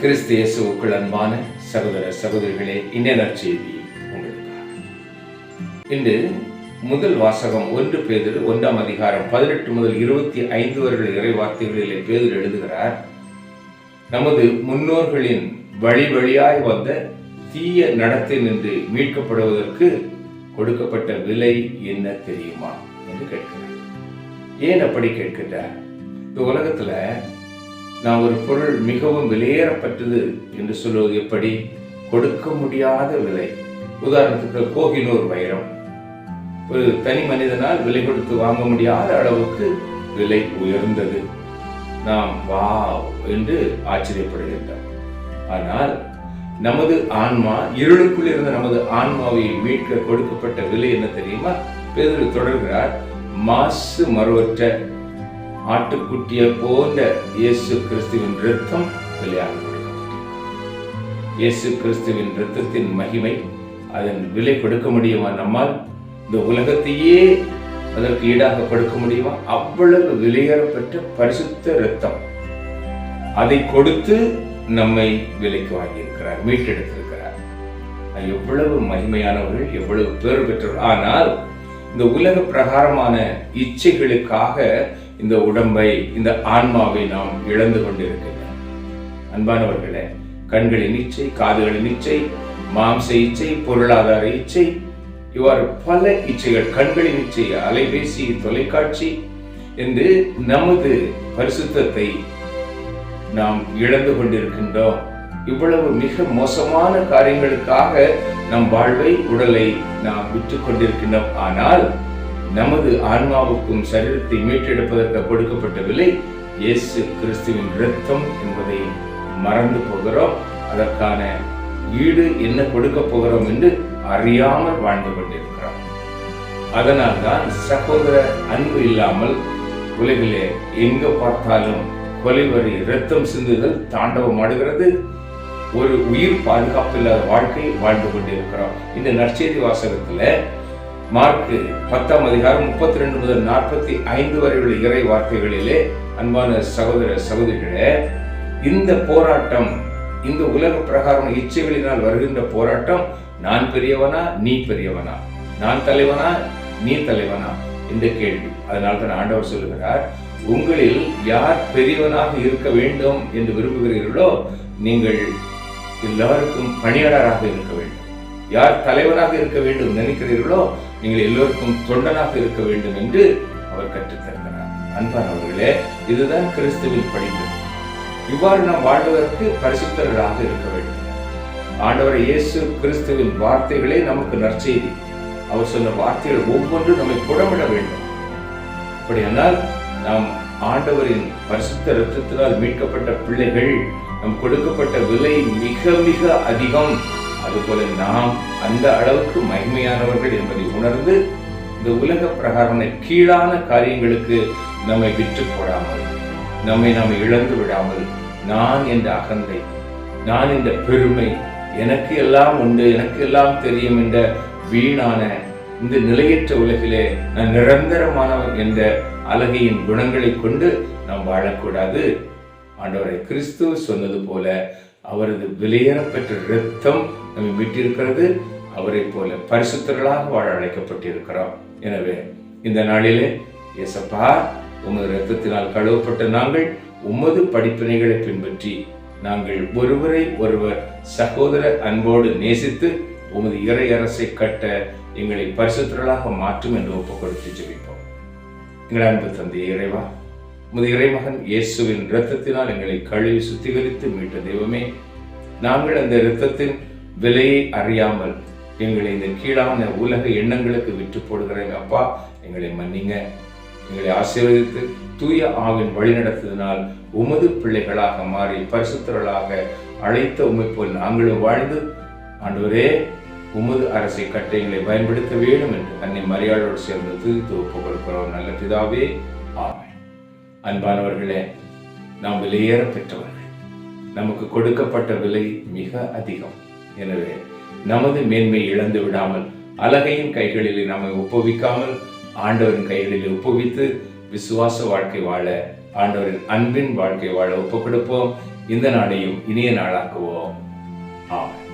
கிறிஸ்து இயேசுக்குள் அன்பான சகோதர சகோதரிகளே இன்றைய நற்செய்தி உங்களுக்காக. இன்று முதல் வாசகம் ஒன்று பேதர் ஒன்றாம் அதிகாரம் பதினெட்டு முதல் இருபத்தி ஐந்து வருட இறை வார்த்தைகளிலே பேதர் எழுதுகிறார் நமது முன்னோர்களின் வழி வழியாய் வந்த தீய நடத்தை நின்று மீட்கப்படுவதற்கு கொடுக்கப்பட்ட விலை என்ன தெரியுமா? என்று கேட்கிறார். ஏன் அப்படி கேட்கின்றார்? இந்த உலகத்துல நான் ஒரு பொருள் மிகவும் விலையேறப்பட்டது என்று சொல்வது எப்படி? கொடுக்க முடியாத விலை. உதாரணத்துக்கு கோகினூர் வைரம். ஒரு தனி மனிதனால் விலை கொடுத்து வாங்க முடியாத அளவுக்கு விலை உயர்ந்தது. நாம் வா என்று ஆச்சரியப்படுகின்றோம். ஆனால் நமது ஆன்மா இருளுக்குள் இருந்த நமது ஆன்மாவை மீட்க கொடுக்கப்பட்ட விலை என்ன தெரியுமா? பேதர் தொடர்கிறார் மாசு மறுவற்ற ஆட்டுக்குட்டியை போன்ற இயேசு கிறிஸ்துவின் ரத்தம் விளையாட இயேசு கிறிஸ்துவின் ரத்தத்தின் மகிமை அதன் விலை கொடுக்க முடியுமா? நம்மால் இந்த உலகத்தையே அதற்கு ஈடாக கொடுக்க முடியுமா? அவ்வளவு விலையேறப்பட்ட பரிசுத்த ரத்தம் அதை கொடுத்து நம்மை விலைக்கு வாங்கியிருக்கிறார் மீட்டெடுத்திருக்கிறார். அது எவ்வளவு மகிமையானவர்கள் எவ்வளவு பேர் பெற்றவர்கள் ஆனால் இந்த உலக பிரகாரமான இச்சைகளுக்காக இந்த உடம்பை இந்த ஆன்மாவை நாம் இழந்து கொண்டிருக்கின்றோம். அன்பானவர்களே கண்களின் இச்சை காதுகளின் இச்சை மாம்ச இச்சை பொருளாதார இச்சை இவ்வாறு பல இச்சைகள் கண்களின் இச்சை அலைபேசி தொலைக்காட்சி என்று நமது பரிசுத்தத்தை நாம் இழந்து கொண்டிருக்கின்றோம். இவ்வளவு மிக மோசமான காரியங்களுக்காக நம் வாழ்வை உடலை நாம் விற்று கொண்டிருக்கின்றோம். ஆனால் நமது ஆன்மாவுக்கும் சரீரத்தை மீட்டெடுப்பதற்கு கொடுக்கப்பட்ட விலை இயேசு கிறிஸ்துவின் இரத்தம் என்பதை மறந்து போகிறோம். அதற்கான ஈடு என்ன கொடுக்க போகிறோம் என்று அறியாமல் வாழ்ந்து கொண்டிருக்கிறோம். அதனால்தான் சகோதர அன்பு இல்லாமல் உலகிலே எங்க பார்த்தாலும் கொலைவரி இரத்தம் சிந்துதல் தாண்டவம் ஆடுகிறது. ஒரு உயிர் பாதுகாப்பு இல்லாத வாழ்க்கை வாழ்ந்து கொண்டிருக்கிறோம். இந்த நற்செய்தி வாசகத்துல மார்க்கு பத்தாம் அதிகாரம் முப்பத்தி ரெண்டு முதல் நாற்பத்தி ஐந்து வரை உள்ள இறை வார்த்தைகளிலே அன்பான சகோதர சகோதரிகளே இந்த போராட்டம் இந்த உலக பிரகாரம் இச்சைகளினால் வருகின்ற போராட்டம் நான் பெரியவனா நீ பெரியவனா? நான் தலைவனா நீ தலைவனா? இந்த கேள்வி. அதனால தான் ஆண்டவர் சொல்லுகிறார் உங்களில் யார் பெரியவனாக இருக்க வேண்டும் என்று விரும்புகிறீர்களோ நீங்கள் எல்லாருக்கும் பணியாளராக இருக்க வேண்டும். யார் தலைவனாக இருக்க வேண்டும் நினைக்கிறீர்களோ நீங்கள் எல்லோருக்கும் தொண்டனாக இருக்க வேண்டும் என்று அவர் கற்றுத்தருகிறார் அன்பானவர்களே இதுதான் கிறிஸ்துவின் படிப்பு. இவ்வாறு நாம் வாழ்வதற்கு பரிசுத்தர்களாக இருக்க வேண்டும். ஆண்டவர் இயேசு கிறிஸ்துவின் வார்த்தைகளே நமக்கு நற்செய்தி. அவர் சொன்ன வார்த்தைகள் ஒவ்வொன்றும் நம்மை புடமிட வேண்டும். அப்படியானால் நாம் ஆண்டவரின் பரிசுத்த ரத்தத்தினால் மீட்கப்பட்ட பிள்ளைகள் நம் கொடுக்கப்பட்ட விலை மிக மிக அதிகம். அதுபோல நாம் அந்த அளவுக்கு மகிமையானவர்கள் என்பதை உணர்ந்து இந்த உலக பிரகாரமான கீழான காரியங்களுக்கு நம்மை விற்று போடாமல் நம்மை நாம் இழந்து விடாமல் நான் என்ற அகந்தை நான் என்ற பெருமை எனக்கு எல்லாம் உண்டு எனக்கு எல்லாம் தெரியும் என்ற வீணான இந்த நிலையற்ற உலகிலே நான் நிரந்தரமானவன் என்ற அழகையின் குணங்களை கொண்டு நாம் வாழக்கூடாது. ஆண்டவரை கிறிஸ்து சொன்னது போல அவரது விலையேறப்பெற்ற இரத்தம் நம்மை மீட்டிருக்கிறது. அவரை போல பரிசுத்தர்களாக வாழ அழைக்கப்பட்டிருக்கிறோம். எனவே இந்த நாளிலே எசப்பா உமது ரத்தத்தினால் கழுவப்பட்ட நாங்கள் உமது படிப்பினைகளை பின்பற்றி நாங்கள் ஒருவரை ஒருவர் சகோதர அன்போடு நேசித்து உமது இறை அரசை கட்ட எங்களை பரிசுத்தர்களாக மாற்றும் என்று ஒப்புக் கொடுத்து ஜெபிப்போம். எங்கள் அன்பு தந்தை இறைவா உமது இறைமகன் இயேசுவின் இரத்தத்தினால் எங்களை கழுவி சுத்திகரித்து மீட்ட தெய்வமே நாங்கள் அந்த இரத்தத்தின் விலையை அறியாமல் எங்களை இந்த கீழான உலக எண்ணங்களுக்கு விட்டு போடுகிறேங்க அப்பா எங்களை மன்னிங்க. எங்களை ஆசீர்வதித்து தூய ஆவின் வழிநடத்துவதனால் உமது பிள்ளைகளாக மாறி பரிசுத்தர்களாக அழைத்த உமை போல் நாங்களும் வாழ்ந்து ஆண்டவரே உமது அரசை கட்டைகளை பயன்படுத்த வேண்டும் என்று அன்னை மரியாதையோடு சேர்ந்து துதித்து ஒப்புக் கொடுக்கிறோம் நல்ல பிதாவே ஆமை அன்பானவர்களே நாம் விலையேற பெற்றவர்கள். நமக்கு கொடுக்கப்பட்ட விலை மிக அதிகம். எனவே நமது மேன்மை இழந்து விடாமல் அழகையும் கைகளிலே நம்மை ஒப்புவிக்காமல் ஆண்டவரின் கைகளில் ஒப்புவித்து விசுவாச வாழ்க்கை வாழ ஆண்டவரின் அன்பின் வாழ்க்கை வாழ ஒப்புக் கொடுப்போம் இந்த நாளையும் இனிய நாளாக்குவோம். ஆமாம்